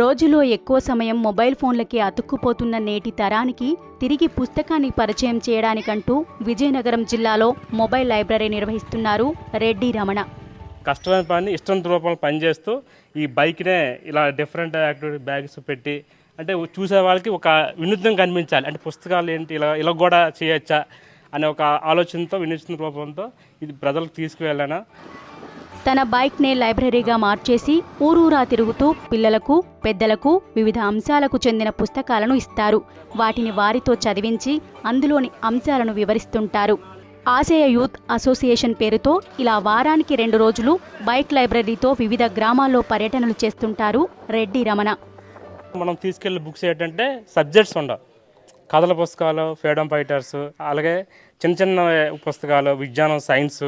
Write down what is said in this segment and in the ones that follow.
రోజులో ఎక్కువ సమయం మొబైల్ ఫోన్లకే అతుక్కుపోతున్న నేటి తరానికి తిరిగి పుస్తకాన్ని పరిచయం చేయడానికంటూ విజయనగరం జిల్లాలో మొబైల్ లైబ్రరీ నిర్వహిస్తున్నారు రెడ్డి రమణ. కష్టమైన పని ఇష్టం రూపంలో పనిచేస్తూ ఈ బైక్నే ఇలా డిఫరెంట్ యాక్టివిటీ బ్యాగ్స్ పెట్టి అంటే చూసే వాళ్ళకి ఒక వినూత్నం కనిపించాలి. అంటే పుస్తకాలు ఏంటి ఇలా ఇలా కూడా చేయొచ్చా అనే ఒక ఆలోచనతో వినూత్న రూపంతో ఇది ప్రజలకు తీసుకువెళ్ళాను? తన బైక్నే లైబ్రరీగా మార్చేసి ఊరూరా తిరుగుతూ పిల్లలకు పెద్దలకు వివిధ అంశాలకు చెందిన పుస్తకాలను ఇస్తారు. వాటిని వారితో చదివించి అందులోని అంశాలను వివరిస్తుంటారు. ఆశయ యూత్ అసోసియేషన్ పేరుతో ఇలా వారానికి రెండు రోజులు బైక్ లైబ్రరీతో వివిధ గ్రామాల్లో పర్యటనలు చేస్తుంటారు రెడ్డి రమణ. మనం తీసుకెళ్ళే బుక్స్ ఏంటంటే సబ్జెక్ట్స్ ఉండవు కథల పుస్తకాలు ఫ్రీడమ్ ఫైటర్స్ అలాగే చిన్న చిన్న పుస్తకాలు విజ్ఞానం సైన్స్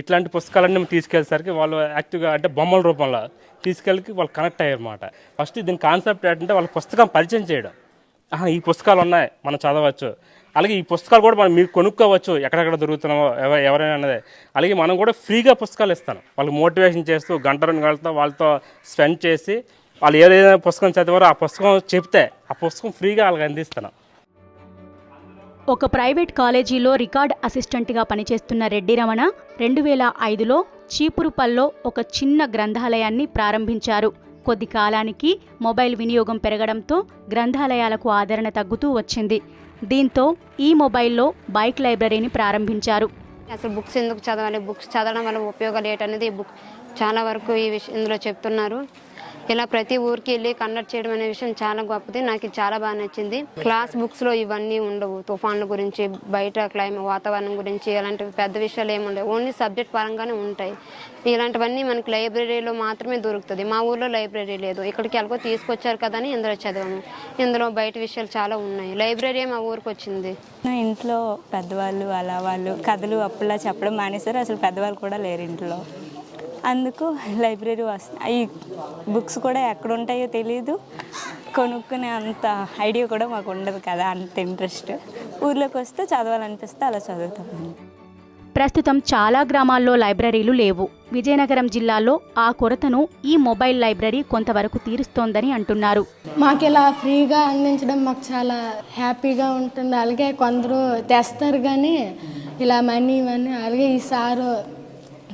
ఇట్లాంటి పుస్తకాలన్నీ మేము తీసుకెళ్ళేసరికి వాళ్ళు యాక్టివ్గా అంటే బొమ్మల రూపంలో తీసుకెళ్ళి వాళ్ళు కనెక్ట్ అయ్యారన్నమాట. ఫస్ట్ దీని కాన్సెప్ట్ ఏంటంటే వాళ్ళ పుస్తకం పరిచయం చేయడం. ఈ పుస్తకాలు ఉన్నాయి మనం చదవచ్చు. అలాగే ఈ పుస్తకాలు కూడా మనం మీరు కొనుక్కోవచ్చు ఎక్కడెక్కడ దొరుకుతున్నామో ఎవరు ఎవరైనా అన్నదే అలాగే మనం కూడా ఫ్రీగా పుస్తకాలు ఇస్తాను వాళ్ళకి మోటివేషన్ చేస్తూ గంట రెండు గంటలతో వాళ్ళతో స్పెండ్ చేసి వాళ్ళు ఏదైనా పుస్తకం చదివారో ఆ పుస్తకం చెప్తే ఆ పుస్తకం ఫ్రీగా వాళ్ళకి అందిస్తాను ఒక ప్రైవేట్ కాలేజీలో రికార్డ్ అసిస్టెంట్గా పనిచేస్తున్న రెడ్డి రమణ రెండు వేల ఐదులో చీపురుపల్లో ఒక చిన్న గ్రంథాలయాన్ని ప్రారంభించారు. కొద్ది కాలానికి మొబైల్ వినియోగం పెరగడంతో గ్రంథాలయాలకు ఆదరణ తగ్గుతూ వచ్చింది. దీంతో ఈ మొబైల్లో బైక్ లైబ్రరీని ప్రారంభించారు. అసలు బుక్స్ ఎందుకు చదవాలి? బుక్స్ చదవడం వల్ల ఉపయోగాలు ఏంటనేది ఈ బుక్ చాలా వరకు ఈ విషయం ఇందులో చెప్తున్నారు. ఇలా ప్రతి ఊరికి వెళ్ళి కండక్ట్ చేయడం అనే విషయం చాలా గొప్పది. నాకు చాలా బాగా నచ్చింది. క్లాస్ బుక్స్లో ఇవన్నీ ఉండవు. తుఫాన్ల గురించి బయట క్లైమ్ వాతావరణం గురించి ఇలాంటి పెద్ద విషయాలు ఏమి ఉండవు. ఓన్లీ సబ్జెక్ట్ పరంగానే ఉంటాయి. ఇలాంటివన్నీ మనకి లైబ్రరీలో మాత్రమే దొరుకుతుంది. మా ఊర్లో లైబ్రరీ లేదు. ఇక్కడికి ఎలాగో తీసుకొచ్చారు కదా అని ఇందులో చదివాము. ఇందులో బయట విషయాలు చాలా ఉన్నాయి. లైబ్రరీ మా ఊరికి వచ్చింది? ఇంట్లో పెద్దవాళ్ళు అలా వాళ్ళు కథలు అప్పులా చెప్పడం మానేశారు. అసలు పెద్దవాళ్ళు కూడా లేరు ఇంట్లో. అందుకు లైబ్రరీ వస్తాయి ఈ బుక్స్ కూడా ఎక్కడ ఉంటాయో తెలియదు కొనుక్కునే అంత ఐడియా కూడా మాకు ఉండదు కదా అంత ఇంట్రెస్ట్. ఊర్లోకి వస్తే చదవాలనిపిస్తే అలా చదువుతాం. ప్రస్తుతం చాలా గ్రామాల్లో లైబ్రరీలు లేవు. విజయనగరం జిల్లాలో ఆ కొరతను ఈ మొబైల్ లైబ్రరీ కొంతవరకు తీరుస్తోందని అంటున్నారు. మాకు ఇలా ఫ్రీగా అందించడం మాకు చాలా హ్యాపీగా ఉంటుంది. అలాగే కొందరు తెస్తారు కానీ ఇలా మనీ ఇవన్నీ అలాగే ఈ సారు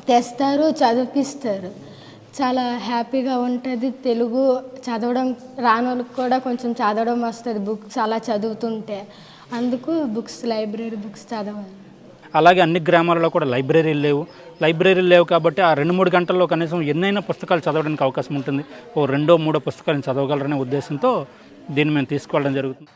తెస్తారు చదివిపిస్తారు. చాలా హ్యాపీగా ఉంటుంది తెలుగు చదవడం. రానోళ్ళకి కూడా కొంచెం చదవడం వస్తుంది బుక్స్ అలా చదువుతుంటే. అందుకు బుక్స్ లైబ్రరీ బుక్స్ చదవాలి. అలాగే అన్ని గ్రామాలలో కూడా లైబ్రరీలు లేవు. లైబ్రరీలు లేవు కాబట్టి ఆ రెండు మూడు గంటల్లో కనీసం ఎన్నైనా పుస్తకాలు చదవడానికి అవకాశం ఉంటుంది. ఓ రెండో మూడో పుస్తకాలను చదవగలరనే ఉద్దేశంతో దీన్ని మేము తీసుకెళ్ళడం జరుగుతుంది.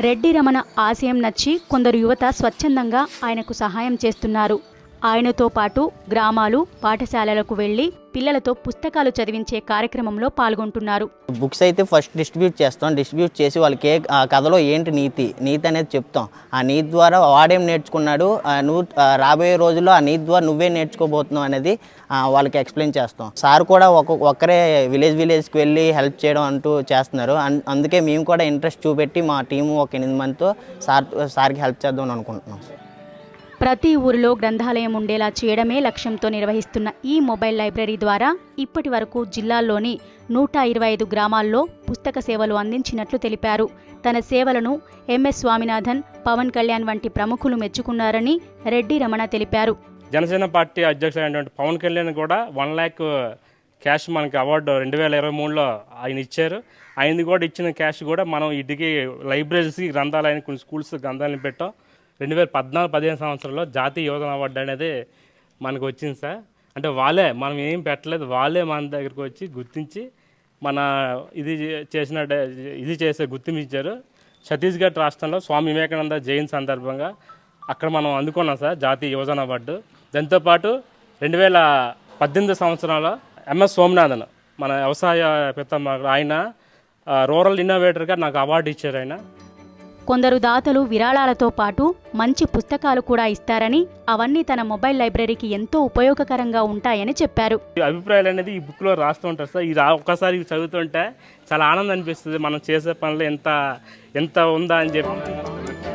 రెడ్డి రమణ ఆశయం నచ్చి కొందరు యువత స్వచ్ఛందంగా ఆయనకు సహాయం చేస్తున్నారు. ఆయనతో పాటు గ్రామాలు పాఠశాలలకు వెళ్ళి పిల్లలతో పుస్తకాలు చదివించే కార్యక్రమంలో పాల్గొంటున్నారు. బుక్స్ అయితే ఫస్ట్ డిస్ట్రిబ్యూట్ చేస్తాం. డిస్ట్రిబ్యూట్ చేసి వాళ్ళకి ఏ ఆ కథలో ఏంటి నీతి? నీతి అనేది చెప్తాం. ఆ నీతి ద్వారా వాడేం నేర్చుకున్నాడు? నువ్వు రాబోయే రోజుల్లో ఆ నీతి ద్వారా నువ్వే నేర్చుకోబోతున్నావు అనేది వాళ్ళకి ఎక్స్ప్లెయిన్ చేస్తాం. సార్ కూడా ఒక ఒక్కరే విలేజ్ విలేజ్కి వెళ్ళి హెల్ప్ చేయడం అంటూ చేస్తున్నారు. అన్- అందుకే మేము కూడా ఇంట్రెస్ట్ చూపెట్టి మా టీము ఒక ఎనిమిది మందితో సార్ సార్కి హెల్ప్ చేద్దాం అనుకుంటున్నాం. ప్రతి ఊరిలో గ్రంథాలయం ఉండేలా చేయడమే లక్ష్యంతో నిర్వహిస్తున్న ఈ మొబైల్ లైబ్రరీ ద్వారా ఇప్పటి వరకు జిల్లాల్లోని నూట ఇరవై ఐదు గ్రామాల్లో పుస్తక సేవలు అందించినట్లు తెలిపారు. తన సేవలను ఎంఎస్ స్వామినాథన్ పవన్ కళ్యాణ్ వంటి ప్రముఖులు మెచ్చుకున్నారని రెడ్డి రమణ తెలిపారు. జనసేన పార్టీ అధ్యక్షుడైనటువంటి పవన్ కళ్యాణ్ కూడా వన్ ల్యాక్ క్యాష్ మనకి అవార్డు రెండు వేల ఇరవై మూడులో ఆయన ఇచ్చారు. ఆయన కూడా ఇచ్చిన క్యాష్ కూడా మనం ఇటుకి లైబ్రరీస్కి గ్రంథాలయానికి కొన్ని స్కూల్స్ గ్రంథాలను పెట్టాం. రెండు వేల పద్నాలుగు పదిహేను సంవత్సరంలో జాతీయ యువజన అవార్డు అనేది మనకు వచ్చింది సార్. అంటే వాళ్ళే మనం ఏం పెట్టలేదు వాళ్ళే మన దగ్గరికి వచ్చి గుర్తించి మన ఇది చేసిన ఇది చేసే గుర్తింపు ఇచ్చారు ఛత్తీస్గఢ్ రాష్ట్రంలో స్వామి వివేకానంద జయంతి సందర్భంగా అక్కడ మనం అందుకున్నాం సార్ జాతీయ యువజన అవార్డు. దాంతోపాటు రెండు వేల పద్దెనిమిది సంవత్సరంలో ఎంఎస్ సోమనాథన్ మన వ్యవసాయ పితామహుడు ఆయన రూరల్ ఇన్నోవేటర్గా నాకు అవార్డు ఇచ్చారు ఆయన. కొందరు దాతలు విరాళాలతో పాటు మంచి పుస్తకాలు కూడా ఇస్తారని అవన్నీ తన మొబైల్ లైబ్రరీకి ఎంతో ఉపయోగకరంగా ఉంటాయని చెప్పారు. అభిప్రాయాలు అనేది ఈ బుక్లో రాస్తూ ఉంటారు సార్. ఇది ఒకసారి ఒక్కసారి చదువుతుంటే చాలా ఆనందం అనిపిస్తుంది. మనం చేసే పనులు ఎంత ఎంత ఉందా అని చెప్పి.